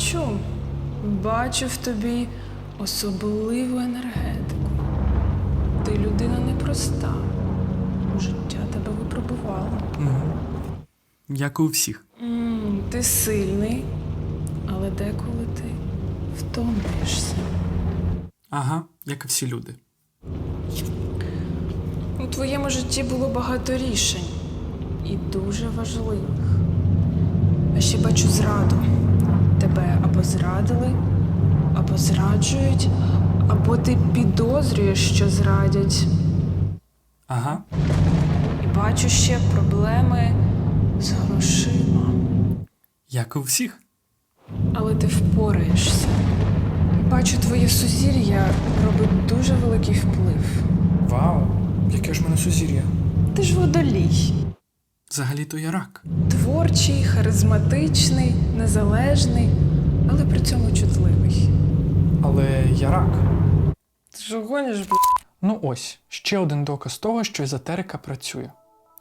бачу, бачу в тобі особливу енергетику. Ти людина непроста. Життя тебе випробувало. Як і у всіх. м ти сильний, але деколи ти втомлюєшся. Ага, як і всі люди. У твоєму житті було багато рішень і дуже важливих. А ще бачу зраду. Тебе або зрадили, або зраджують, або ти підозрюєш, що зрадять. Ага. І бачу ще проблеми з грошима. Як у всіх. Але ти впораєшся. Бачу, твоє сузір'я робить дуже великий вплив. Вау, яке ж мене сузір'я. Ти ж водолій. Взагалі-то я рак. Творчий, харизматичний, незалежний, але при цьому чутливий. Але я рак. Ти що гониш, б***? Ну ось, ще один доказ того, що езотерика працює.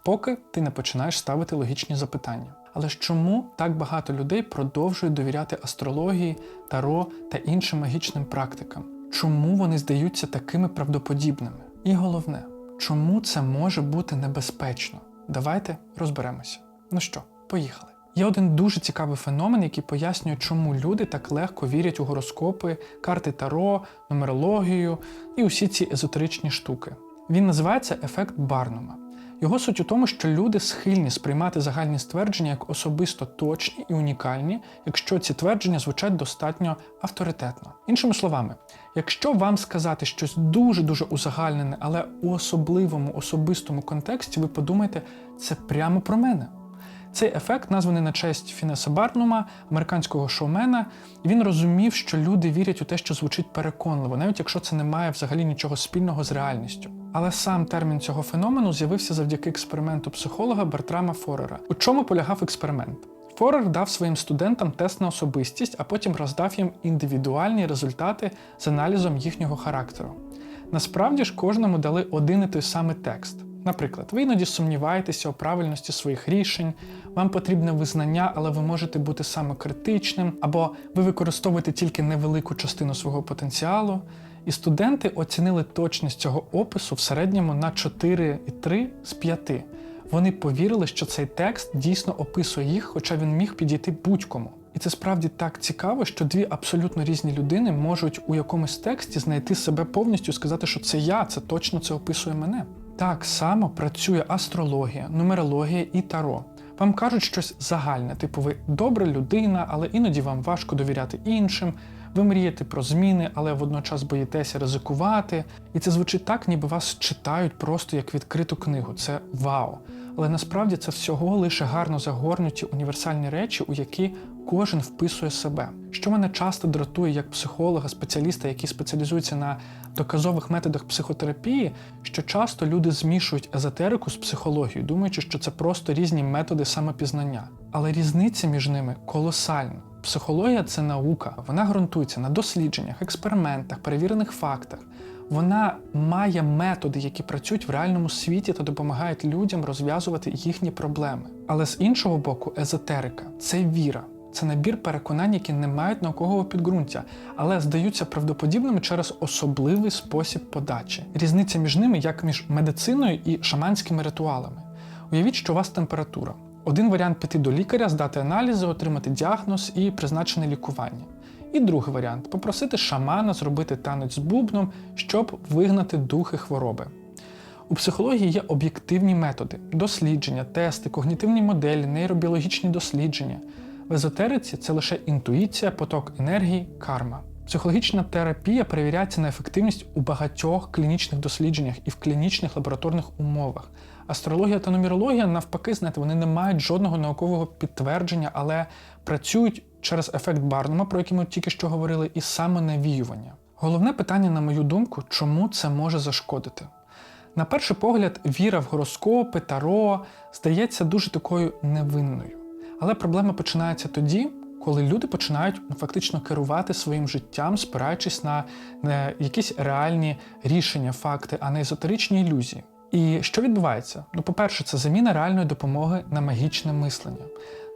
Поки ти не починаєш ставити логічні запитання. Але ж чому так багато людей продовжують довіряти астрології, таро та іншим магічним практикам? Чому вони здаються такими правдоподібними? І головне, чому це може бути небезпечно? Давайте розберемося. Ну що, поїхали. Є один дуже цікавий феномен, який пояснює, чому люди так легко вірять у гороскопи, карти таро, нумерологію і усі ці езотеричні штуки. Він називається ефект Барнума. Його суть у тому, що люди схильні сприймати загальні ствердження як особисто точні і унікальні, якщо ці твердження звучать достатньо авторитетно. Іншими словами, якщо вам сказати щось дуже-дуже узагальнене, але у особливому особистому контексті, ви подумаєте, це прямо про мене. Цей ефект названий на честь Фінеса Барнума, американського шоумена. Він розумів, що люди вірять у те, що звучить переконливо, навіть якщо це не має взагалі нічого спільного з реальністю. Але сам термін цього феномену з'явився завдяки експерименту психолога Бертрама Форера. У чому полягав експеримент? Форер дав своїм студентам тест на особистість, а потім роздав їм індивідуальні результати з аналізом їхнього характеру. Насправді ж кожному дали один і той самий текст. Наприклад, ви іноді сумніваєтеся у правильності своїх рішень, вам потрібне визнання, але ви можете бути самокритичним, або ви використовуєте тільки невелику частину свого потенціалу. І студенти оцінили точність цього опису в середньому на 4,3 з 5. Вони повірили, що цей текст дійсно описує їх, хоча він міг підійти будь-кому. І це справді так цікаво, що дві абсолютно різні людини можуть у якомусь тексті знайти себе повністю і сказати, що це я, це точно це описує мене. Так само працює астрологія, нумерологія і таро. Вам кажуть щось загальне, типу ви добра людина, але іноді вам важко довіряти іншим. Ви мрієте про зміни, але водночас боїтеся ризикувати. І це звучить так, ніби вас читають просто як відкриту книгу. Це вау. Але насправді це всього лише гарно загорнуті універсальні речі, у які кожен вписує себе. Що мене часто дратує як психолога, спеціаліста, який спеціалізується на доказових методах психотерапії, що часто люди змішують езотерику з психологією, думаючи, що це просто різні методи самопізнання. Але різниця між ними колосальна. Психологія це наука, вона ґрунтується на дослідженнях, експериментах, перевірених фактах. Вона має методи, які працюють в реальному світі та допомагають людям розв'язувати їхні проблеми. Але з іншого боку, езотерика це віра, це набір переконань, які не мають наукового підґрунтя, але здаються правдоподібними через особливий спосіб подачі. Різниця між ними як між медициною і шаманськими ритуалами. Уявіть, що у вас температура. Один варіант піти до лікаря, здати аналізи, отримати діагноз і призначене лікування. І другий варіант попросити шамана зробити танець з бубном, щоб вигнати духи хвороби. У психології є об'єктивні методи: дослідження, тести, когнітивні моделі, нейробіологічні дослідження. В езотериці це лише інтуїція, поток енергії, карма. Психологічна терапія перевіряється на ефективність у багатьох клінічних дослідженнях і в клінічних лабораторних умовах. Астрологія та нумерологія, навпаки, знаєте, вони не мають жодного наукового підтвердження, але працюють через ефект Барнума, про який ми тільки що говорили, і самонавіювання. Головне питання, на мою думку, чому це може зашкодити? На перший погляд, віра в гороскопи, таро здається дуже такою невинною. Але проблема починається тоді, коли люди починають фактично керувати своїм життям, спираючись на, якісь реальні рішення, факти, а не езотеричні ілюзії. І що відбувається? Ну, по-перше, це заміна реальної допомоги на магічне мислення.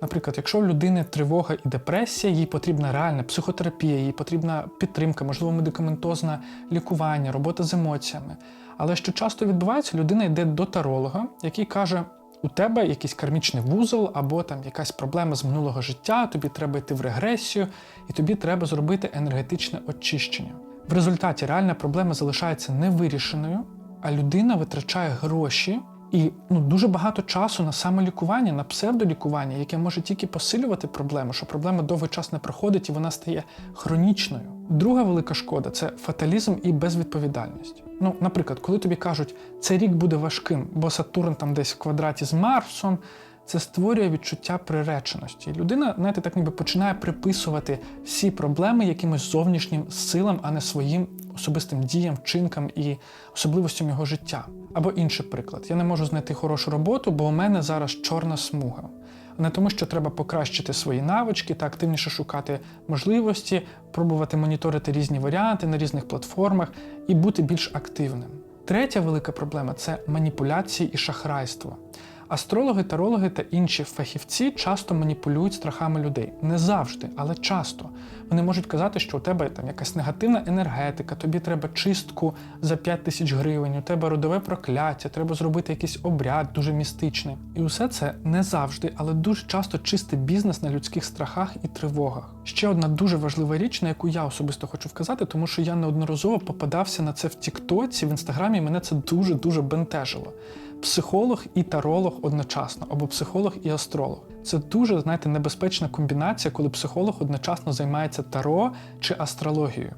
Наприклад, якщо в людини тривога і депресія, їй потрібна реальна психотерапія, їй потрібна підтримка, можливо, медикаментозне лікування, робота з емоціями. Але що часто відбувається, людина йде до таролога, який каже: у тебе якийсь кармічний вузол або там якась проблема з минулого життя, тобі треба йти в регресію, і тобі треба зробити енергетичне очищення. В результаті реальна проблема залишається невирішеною, а людина витрачає гроші і ну, дуже багато часу на самолікування, на псевдолікування, яке може тільки посилювати проблему, що проблема довгий час не проходить і вона стає хронічною. Друга велика шкода це фаталізм і безвідповідальність. Ну, наприклад, коли тобі кажуть, цей рік буде важким, бо Сатурн там десь в квадраті з Марсом. Це створює відчуття приреченості. Людина, знаєте, так ніби починає приписувати всі проблеми якимось зовнішнім силам, а не своїм особистим діям, вчинкам і особливостям його життя. Або інший приклад: я не можу знайти хорошу роботу, бо у мене зараз чорна смуга. Не тому, що треба покращити свої навички та активніше шукати можливості, пробувати моніторити різні варіанти на різних платформах і бути більш активним. Третя велика проблема це маніпуляції і шахрайство. Астрологи, тарологи та інші фахівці часто маніпулюють страхами людей. Не завжди, але часто. Вони можуть казати, що у тебе там якась негативна енергетика, тобі треба чистку за 5 тисяч гривень, у тебе родове прокляття, треба зробити якийсь обряд дуже містичний. І усе це не завжди, але дуже часто чистий бізнес на людських страхах і тривогах. Ще одна дуже важлива річ, на яку я особисто хочу вказати, тому що я неодноразово попадався на це в Тіктоці, в інстаграмі, і мене це дуже дуже бентежило психолог і таролог одночасно, або психолог і астролог. Це дуже, знаєте, небезпечна комбінація, коли психолог одночасно займається таро чи астрологією.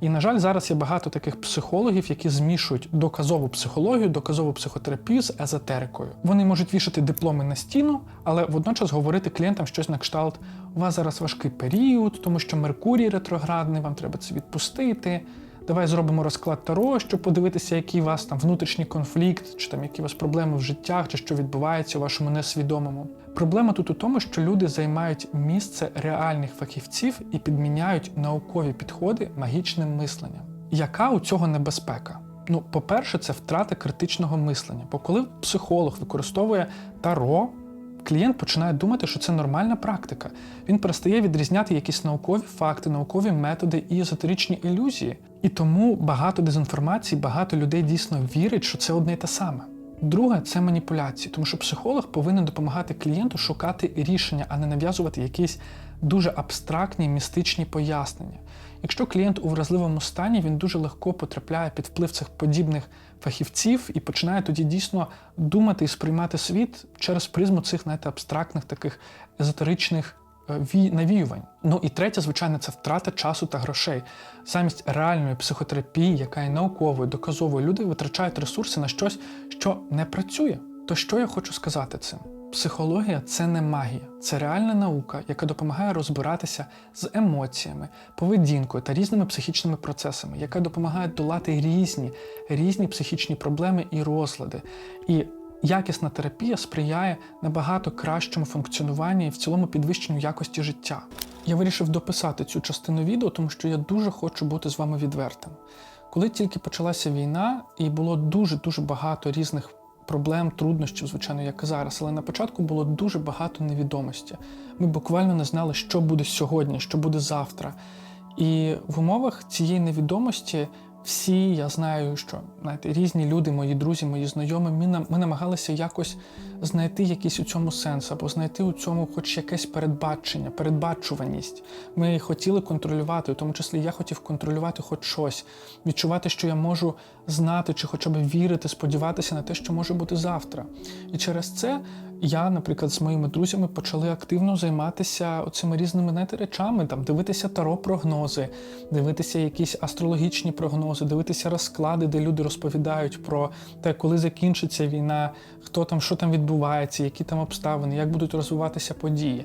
І, на жаль, зараз є багато таких психологів, які змішують доказову психологію, доказову психотерапію з езотерикою. Вони можуть вішати дипломи на стіну, але водночас говорити клієнтам щось на кшталт: у вас зараз важкий період, тому що Меркурій ретроградний, вам треба це відпустити. Давай зробимо розклад Таро, щоб подивитися, який у вас там внутрішній конфлікт, чи там які у вас проблеми в життях, чи що відбувається у вашому несвідомому. Проблема тут у тому, що люди займають місце реальних фахівців і підміняють наукові підходи магічним мисленням. Яка у цього небезпека? Ну, по-перше, це втрата критичного мислення. Бо коли психолог використовує таро, клієнт починає думати, що це нормальна практика. Він перестає відрізняти якісь наукові факти, наукові методи і езотеричні ілюзії. І тому багато дезінформації, багато людей дійсно вірить, що це одне й те саме. Друге це маніпуляції, тому що психолог повинен допомагати клієнту шукати рішення, а не нав'язувати якісь дуже абстрактні містичні пояснення. Якщо клієнт у вразливому стані, він дуже легко потрапляє під вплив цих подібних фахівців і починає тоді дійсно думати і сприймати світ через призму цих знаєте, абстрактних таких езотеричних навіювань. Ну і третє, звичайно, це втрата часу та грошей. Замість реальної психотерапії, яка є науковою, доказовою, люди витрачають ресурси на щось, що не працює. То що я хочу сказати цим? Психологія це не магія, це реальна наука, яка допомагає розбиратися з емоціями, поведінкою та різними психічними процесами, яка допомагає долати різні, різні психічні проблеми і розлади. І якісна терапія сприяє набагато кращому функціонуванню і в цілому підвищенню якості життя. Я вирішив дописати цю частину відео, тому що я дуже хочу бути з вами відвертим. Коли тільки почалася війна, і було дуже дуже багато різних проблем, труднощів, звичайно, як і зараз. Але на початку було дуже багато невідомості. Ми буквально не знали, що буде сьогодні, що буде завтра. І в умовах цієї невідомості всі, я знаю, що знаєте, різні люди, мої друзі, мої знайомі, ми, ми намагалися якось знайти якийсь у цьому сенс, або знайти у цьому хоч якесь передбачення, передбачуваність. Ми хотіли контролювати, у тому числі я хотів контролювати хоч щось, відчувати, що я можу знати, чи хоча б вірити, сподіватися на те, що може бути завтра. І через це я, наприклад, з моїми друзями почали активно займатися цими різними знаєте, речами, там дивитися таро прогнози, дивитися якісь астрологічні прогнози, дивитися розклади, де люди розповідають про те, коли закінчиться війна, хто там, що там відбувається, які там обставини, як будуть розвиватися події.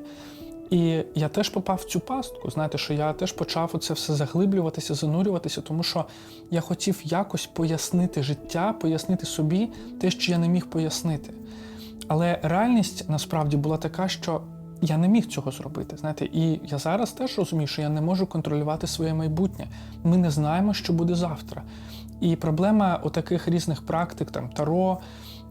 І я теж попав в цю пастку. Знаєте, що я теж почав оце все заглиблюватися, занурюватися, тому що я хотів якось пояснити життя, пояснити собі те, що я не міг пояснити. Але реальність насправді була така, що я не міг цього зробити. Знаєте, і я зараз теж розумію, що я не можу контролювати своє майбутнє. Ми не знаємо, що буде завтра. І проблема у таких різних практик, там таро,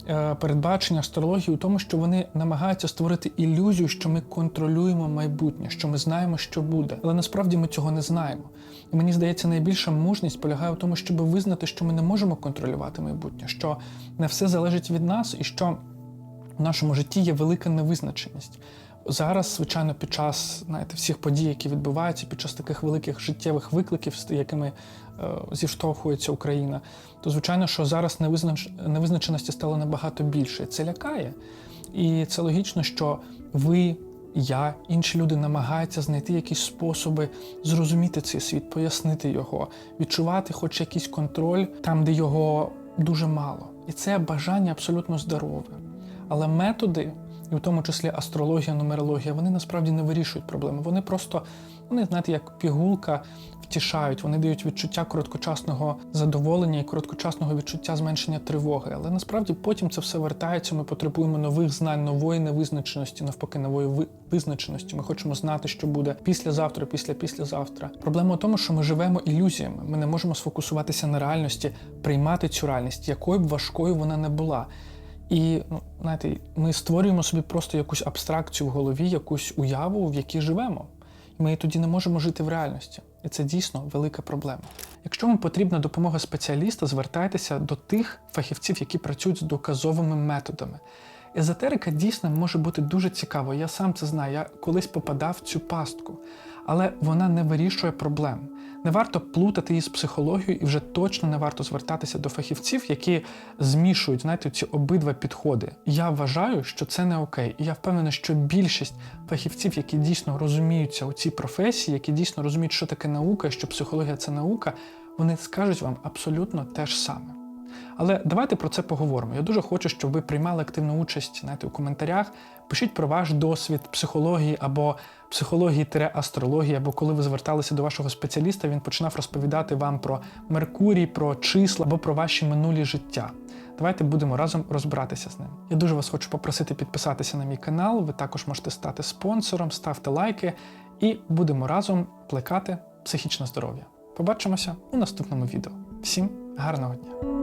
е, передбачення, астрології у тому, що вони намагаються створити ілюзію, що ми контролюємо майбутнє, що ми знаємо, що буде. Але насправді ми цього не знаємо. І мені здається, найбільша мужність полягає в тому, щоб визнати, що ми не можемо контролювати майбутнє, що не все залежить від нас, і що в нашому житті є велика невизначеність. Зараз, звичайно, під час знаєте, всіх подій, які відбуваються, під час таких великих життєвих викликів, з якими е, зіштовхується Україна, то звичайно, що зараз невизнач... невизначеності стало набагато більше. Це лякає. І це логічно, що ви, я, інші люди намагаються знайти якісь способи зрозуміти цей світ, пояснити його, відчувати хоч якийсь контроль там, де його дуже мало. І це бажання абсолютно здорове. Але методи, і в тому числі астрологія, нумерологія, вони насправді не вирішують проблеми. Вони просто, вони, знаєте, як пігулка втішають, вони дають відчуття короткочасного задоволення і короткочасного відчуття зменшення тривоги. Але насправді потім це все вертається. Ми потребуємо нових знань, нової невизначеності, навпаки, нової визначеності. Ми хочемо знати, що буде післязавтра, після післязавтра. Проблема в тому, що ми живемо ілюзіями. Ми не можемо сфокусуватися на реальності, приймати цю реальність, якою б важкою вона не була. І ну, знаєте, ми створюємо собі просто якусь абстракцію в голові, якусь уяву, в якій живемо. І ми тоді не можемо жити в реальності. І це дійсно велика проблема. Якщо вам потрібна допомога спеціаліста, звертайтеся до тих фахівців, які працюють з доказовими методами. Езотерика дійсно може бути дуже цікавою. Я сам це знаю. Я колись попадав в цю пастку, але вона не вирішує проблем. Не варто плутати її з психологією, і вже точно не варто звертатися до фахівців, які змішують знаєте, ці обидва підходи. Я вважаю, що це не окей. І я впевнений, що більшість фахівців, які дійсно розуміються у цій професії, які дійсно розуміють, що таке наука, що психологія це наука, вони скажуть вам абсолютно те ж саме. Але давайте про це поговоримо. Я дуже хочу, щоб ви приймали активну участь знаєте, у коментарях. Пишіть про ваш досвід психології або психології-астрології, або коли ви зверталися до вашого спеціаліста, він починав розповідати вам про Меркурій, про числа або про ваші минулі життя. Давайте будемо разом розбиратися з ним. Я дуже вас хочу попросити підписатися на мій канал. Ви також можете стати спонсором, ставте лайки і будемо разом плекати психічне здоров'я. Побачимося у наступному відео. Всім гарного дня!